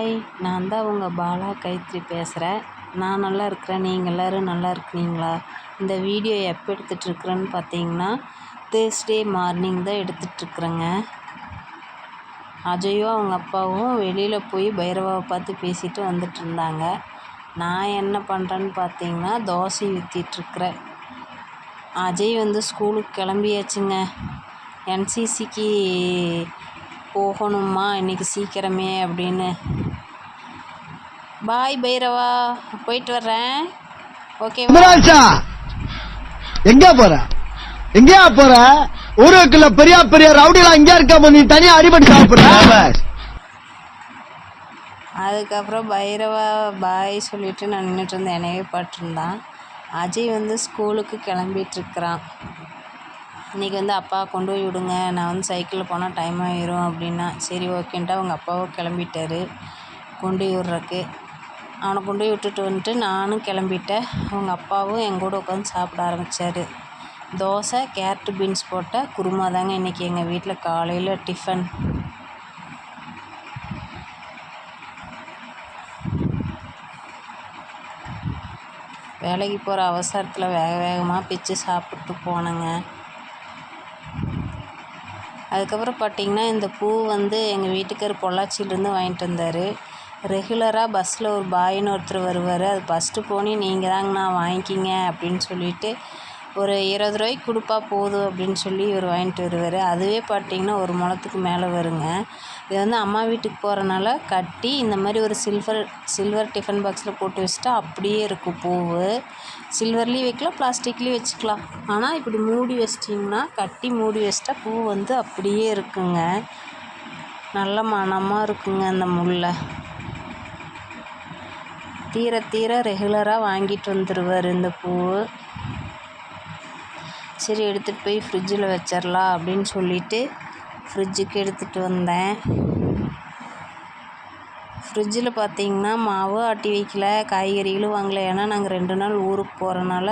Hi நான் தான் உங்கள் பாலா கைத்ரி பேசுகிறேன் நான் நல்லா இருக்கிறேன். நீங்கள் எல்லோரும் நல்லா இருக்கிறீங்களா? இந்த வீடியோ எப்போ எடுத்துகிட்ருக்குறேன்னு பார்த்தீங்கன்னா தேர்ஸ்டே மார்னிங் தான் எடுத்துகிட்ருக்குறேங்க அஜயும் அவங்க அப்பாவும் வெளியில் போய் பைரவாவை பார்த்து பேசிட்டு வந்துட்டு இருந்தாங்க. நான் என்ன பண்ணுறேன்னு பார்த்தீங்கன்னா தோசை ஊற்றிட்டுருக்குறேன் அஜய் வந்து ஸ்கூலுக்கு கிளம்பியாச்சுங்க. என்சிசிக்கு போகணுமா? இன்றைக்கி சீக்கிரமே அப்படின்னு பாய் பைரவா போயிட்டு வர்றேன். ஓகே எங்க போற? எங்கயா போற? ஊருக்குள்ள பெரிய பெரிய ரவுடிலாம் எங்க இருக்க நீ தனியா அடிபட்டு சாப்பிடுற? அதுக்கப்புறம் பைரவா பாய் சொல்லிட்டு நான் நின்றுட்டு இருந்தேன். என்னவே பாட்டிருந்தான் அஜய் வந்து ஸ்கூலுக்கு கிளம்பிட்டுருக்குறான் இன்றைக்கி வந்து அப்பா கொண்டு போய் விடுங்க. நான் வந்து சைக்கிளில் போனால் டைம் ஆயிரும் அப்படின்னா. சரி ஓகேன்ட்டு அவங்க அப்பாவும் கிளம்பிட்டாரு. கொண்டு போய் விட்றக்கு அவனை கொண்டு போய் விட்டுட்டு வந்துட்டு நானும் கிளம்பிட்டேன். அவங்க அப்பாவும் என் கூட உட்காந்து சாப்பிட ஆரம்பித்தார் தோசை கேரட்டு பீன்ஸ் போட்ட குருமா தாங்க இன்றைக்கி எங்கள் வீட்டில் காலையில் டிஃபன். வேலைக்கு போகிற அவசரத்தில் வேக வேகமாக பிச்சு சாப்பிட்டு போனேங்க. அதுக்கப்புறம் பார்த்திங்கன்னா இந்த பூ வந்து எங்கள் வீட்டுக்கார் பொள்ளாச்சியிலேருந்து வாங்கிட்டு வந்தார். ரெகுலராக பஸ்ஸில் ஒரு பாயின்னு ஒருத்தர் வருவார். அது ஃபஸ்ட்டு போனி நீங்கள் தாங்கண்ணா வாங்கிக்கிங்க அப்படின்னு சொல்லிட்டு ஒரு இருபது ரூபாய்க்கு கொடுப்பா போதும் அப்படின்னு சொல்லி இவர் வாங்கிட்டு வருவார். அதுவே பார்த்திங்கன்னா ஒரு முழத்துக்கு மேலே வருங்க. இது வந்து அம்மா வீட்டுக்கு போகிறனால கட்டி இந்த மாதிரி ஒரு சில்வர் சில்வர் டிஃபன் பாக்ஸில் போட்டு வச்சுட்டா அப்படியே இருக்கும் பூவு. சில்வர்லேயும் வைக்கலாம் பிளாஸ்டிக்லேயும் வச்சுக்கலாம். ஆனால் இப்படி மூடி வச்சிட்டிங்கன்னா கட்டி மூடி வச்சிட்டா பூ வந்து அப்படியே இருக்குங்க. நல்ல மணமாக இருக்குங்க அந்த முல்லை தீர தீர ரெகுலராக வாங்கிட்டு வந்துடுவார் இந்த பூ சரி எடுத்துகிட்டு போய் ஃப்ரிட்ஜில் வச்சிடலாம் அப்படின்னு சொல்லிட்டு ஃப்ரிட்ஜுக்கு எடுத்துகிட்டு வந்தேன். ஃப்ரிட்ஜில் பார்த்தீங்கன்னா மாவு ஆட்டி வைக்கல காய்கறிகளும் வாங்கலை. ஏன்னா நாங்கள் ரெண்டு நாள் ஊருக்கு போகிறனால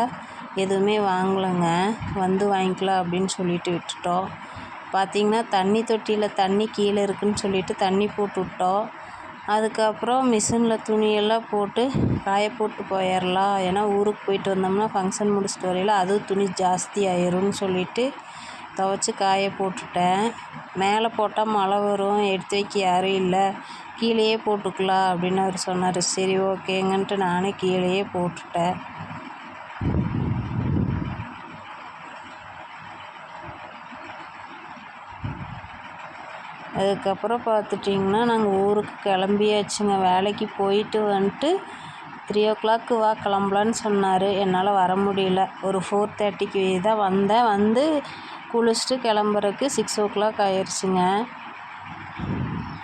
எதுவுமே வாங்கலைங்க. வந்து வாங்கிக்கலாம் அப்படின்னு சொல்லிட்டு விட்டுட்டோம். பார்த்திங்கன்னா தண்ணி தொட்டியில் தண்ணி கீழே இருக்குதுன்னு சொல்லிட்டு தண்ணி போட்டு விட்டோம். அதுக்கப்புறம் மிஷினில் துணியெல்லாம் போட்டு காய போட்டு போயிடலாம் ஏன்னா ஊருக்கு போயிட்டு வந்தோம்னா ஃபங்க்ஷன் முடிச்சுட்டு வரையில் அதுவும் துணி ஜாஸ்தி ஆயிரும்னு சொல்லிவிட்டு துவச்சி காய போட்டுட்டேன். மேலே போட்டால் மழை வரும் எடுத்து வைக்க யாரும் இல்லை. கீழேயே போட்டுக்கலாம் அப்படின்னு அவர் சொன்னார். சரி ஓகேங்கன்ட்டு நானே கீழேயே போட்டுட்டேன். அதுக்கப்புறம் பார்த்துட்டிங்கன்னா நாங்கள் ஊருக்கு கிளம்பியாச்சுங்க. வேலைக்கு போயிட்டு வந்துட்டு த்ரீ ஓ கிளாக்கு வா கிளம்பலான்னு சொன்னார். என்னால் வர முடியல. ஒரு ஃபோர் தேர்ட்டிக்கு தான் வந்தேன். வந்து குளிச்சுட்டு கிளம்புறக்கு சிக்ஸ் ஓ கிளாக் ஆயிடுச்சுங்க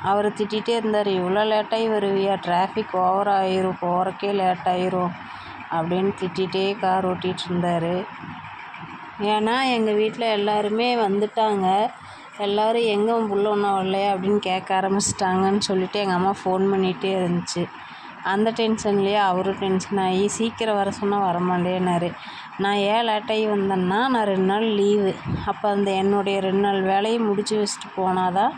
அவர் திட்டிகிட்டே இருந்தார். இவ்வளோ லேட்டாகி வருவியா? டிராஃபிக் ஓவர் ஆயிரும். போகிறக்கே லேட் ஆயிரும். அப்படின்னு திட்டிகிட்டே கார் ஓட்டிகிட்டு இருந்தார். ஏன்னா எங்கள் வீட்டில் எல்லாருமே வந்துட்டாங்க. எல்லோரும் எங்கே உன் புள்ள ஒன்றும் வரலையா அப்படின்னு கேட்க ஆரம்பிச்சிட்டாங்கன்னு சொல்லிட்டு எங்கள் அம்மா ஃபோன் பண்ணிகிட்டே இருந்துச்சு. அந்த டென்ஷன்லேயே அவரும் டென்ஷன் ஆகி சீக்கிரம் வர சொன்னால் வரமாட்டேன்னாரு. நான் ஏன் லேட்டாகி வந்தேன்னா நான் ரெண்டு நாள் லீவு அப்போ அந்த என்னுடைய ரெண்டு நாள் வேலையை முடிச்சு வச்சுட்டு போனாதான்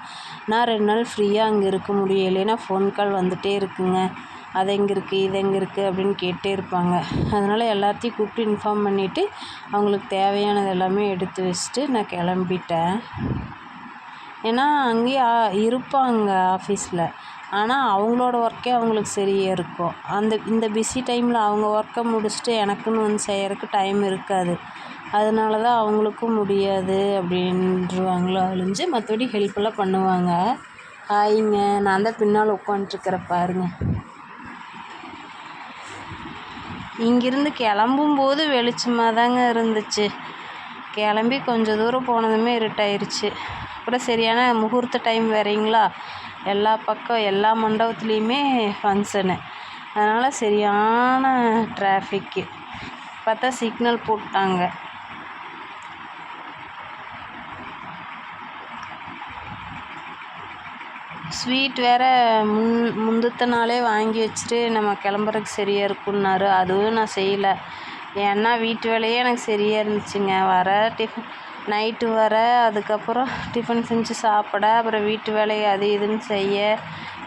நான் ரெண்டு நாள் ஃப்ரீயாக அங்கே இருக்க முடியும். இல்லைன்னா ஃபோன் கால் வந்துகிட்டே இருக்குங்க. அது எங்கே இருக்குது இது எங்கே இருக்குது அப்படின்னு கேட்டே இருப்பாங்க. அதனால் எல்லாத்தையும் கூப்பிட்டு இன்ஃபார்ம் பண்ணிவிட்டு அவங்களுக்கு தேவையானது எல்லாமே எடுத்து வச்சுட்டு நான் கிளம்பிட்டேன். ஏன்னா அங்கேயே இருப்பாங்க ஆஃபீஸில் ஆனால் அவங்களோட ஒர்க்கே அவங்களுக்கு சரியாக இருக்கும். அந்த இந்த பிஸி டைமில் அவங்க ஒர்க்கை முடிச்சுட்டு எனக்குன்னு வந்து செய்கிறக்கு டைம் இருக்காது. அதனால தான் அவங்களுக்கும் முடியாது அப்படின்றவங்களோ அழிஞ்சு மற்றபடி ஹெல்ப்லாம் பண்ணுவாங்க. ஹாய்ங்க நான் தான் பின்னால் உட்காந்துட்ருக்குறேன் பாருங்க. இங்கிருந்து கிளம்பும்போது வெளிச்சமாக தாங்க இருந்துச்சு. கிளம்பி கொஞ்சம் தூரம் போனதுமே இருட்டாயிருச்சு. அப்புறம் சரியான முகூர்த்த டைம் வேறீங்களா? எல்லா பக்கம் எல்லா மண்டபத்துலேயுமே ஃபங்க்ஷனு அதனால் சரியான டிராஃபிக்கு பார்த்தா சிக்னல் போட்டாங்க. ஸ்வீட் வேறு முன் முந்தத்த நாளே வாங்கி வச்சுட்டு நம்ம கிளம்புறதுக்கு சரியாக இருக்குன்னாரு அதுவும் நான் செய்யலை. ஏன்னா வீட்டு வேலையே எனக்கு சரியாக இருந்துச்சுங்க. வர டிஃபன் நைட்டு வர அதுக்கப்புறம் டிஃபன் செஞ்சு சாப்பிட அப்புறம் வீட்டு வேலையை அது இதுன்னு செய்ய.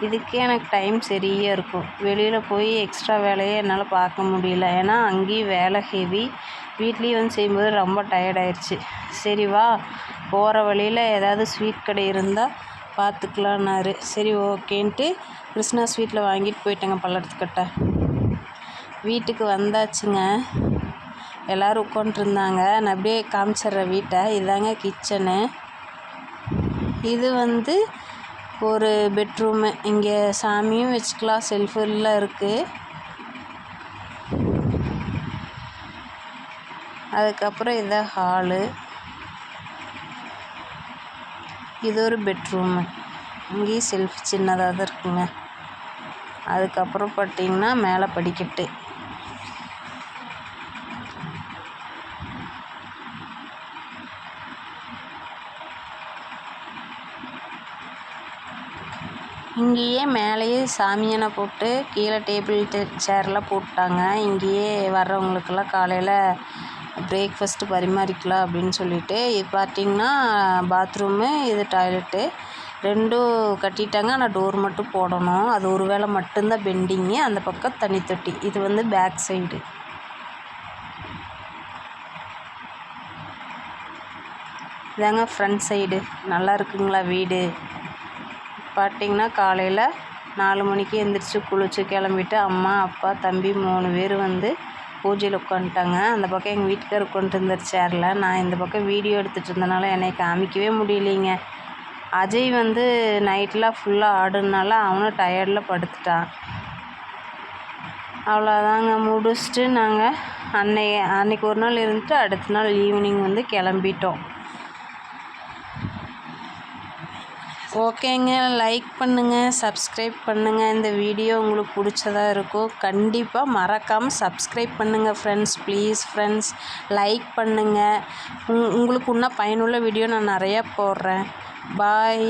இதுக்கே எனக்கு டைம் சரியாக இருக்கும். வெளியில் போய் எக்ஸ்ட்ரா வேலையை என்னால் பார்க்க முடியல. ஏன்னா அங்கேயும் வேலை ஹெவி வீட்லேயும் வந்து செய்யும்போது ரொம்ப டயர்டாயிடுச்சு சரி வா போகிற வழியில் ஏதாவது ஸ்வீட் கடை இருந்தால் பார்த்துக்கலான்னாரு. சரி ஓகேன்ட்டு கிருஷ்ணா ஸ்வீட்டில் வாங்கிட்டு போயிட்டேங்க பல்லடத்துக்கிட்ட. வீட்டுக்கு வந்தாச்சுங்க. எல்லோரும் உட்காண்ட்ருந்தாங்க நான் அப்படியே காமிச்சிட்றேன் வீட்டை. இதாங்க கிச்சனு. இது வந்து ஒரு பெட்ரூமு. இங்கே சாமியும் வச்சுக்கலாம். செல்ஃபெல்லாம் இருக்குது அதுக்கப்புறம் இதான் ஹாலு. இது ஒரு பெட்ரூமு. இங்கேயும் செல்ஃப் சின்னதாக தான் இருக்குங்க. அதுக்கப்புறம் பார்த்தீங்கன்னா மேலே படிக்கட்டு. இங்கேயே மேலேயே சாமியானை போட்டு கீழே டேபிள் சேர்லாம் போட்டாங்க. இங்கேயே வர்றவங்களுக்கெல்லாம் காலையில் பிரேக்ஃபஸ்ட்டு பரிமாறிக்கலாம் அப்படின்னு சொல்லிட்டு. இது பார்த்திங்கன்னா பாத்ரூமு இது டாய்லெட்டு ரெண்டும் கட்டிட்டாங்க. ஆனால் டோர் மட்டும் போடணும். அது ஒரு வேளை மட்டும்தான் பெண்டிங்கு அந்த பக்கம் தனி தொட்டி. இது வந்து பேக் சைடு இதாங்க ஃப்ரண்ட் சைடு நல்லா இருக்குங்களா வீடு? பார்த்திங்கன்னா காலையில் நாலு மணிக்கு எழுந்திரிச்சி குளிச்சு கிளம்பிட்டு அம்மா அப்பா தம்பி மூணு பேர் வந்து பூஜையில் உட்காந்துட்டாங்க. அந்த பக்கம் எங்கள் வீட்டுக்கார் உட்காந்துட்டு இருந்தார் சேரில் நான் இந்த பக்கம் வீடியோ எடுத்துகிட்டு இருந்தனால என்னை காமிக்கவே முடியலைங்க. அஜய் வந்து நைட்லாம் ஃபுல்லாக ஆடுனால அவனும் டயர்டில் படுத்துட்டான். அவ்வளோதாங்க முடிச்சுட்டு நாங்கள் அன்னை அன்னைக்கு ஒரு நாள் இருந்துட்டு அடுத்த நாள் ஈவினிங் வந்து கிளம்பிட்டோம். ஓகேங்க. லைக் பண்ணுங்கள் சப்ஸ்கிரைப் பண்ணுங்கள் இந்த வீடியோ உங்களுக்கு பிடிச்சதாக இருக்கும் கண்டிப்பாக மறக்காமல் சப்ஸ்கிரைப் பண்ணுங்கள் ஃப்ரெண்ட்ஸ் ப்ளீஸ் ஃப்ரெண்ட்ஸ் லைக் பண்ணுங்கள் உங்களுக்கு இன்னும் பயனுள்ள வீடியோ நான் நிறையா போடுறேன். பாய்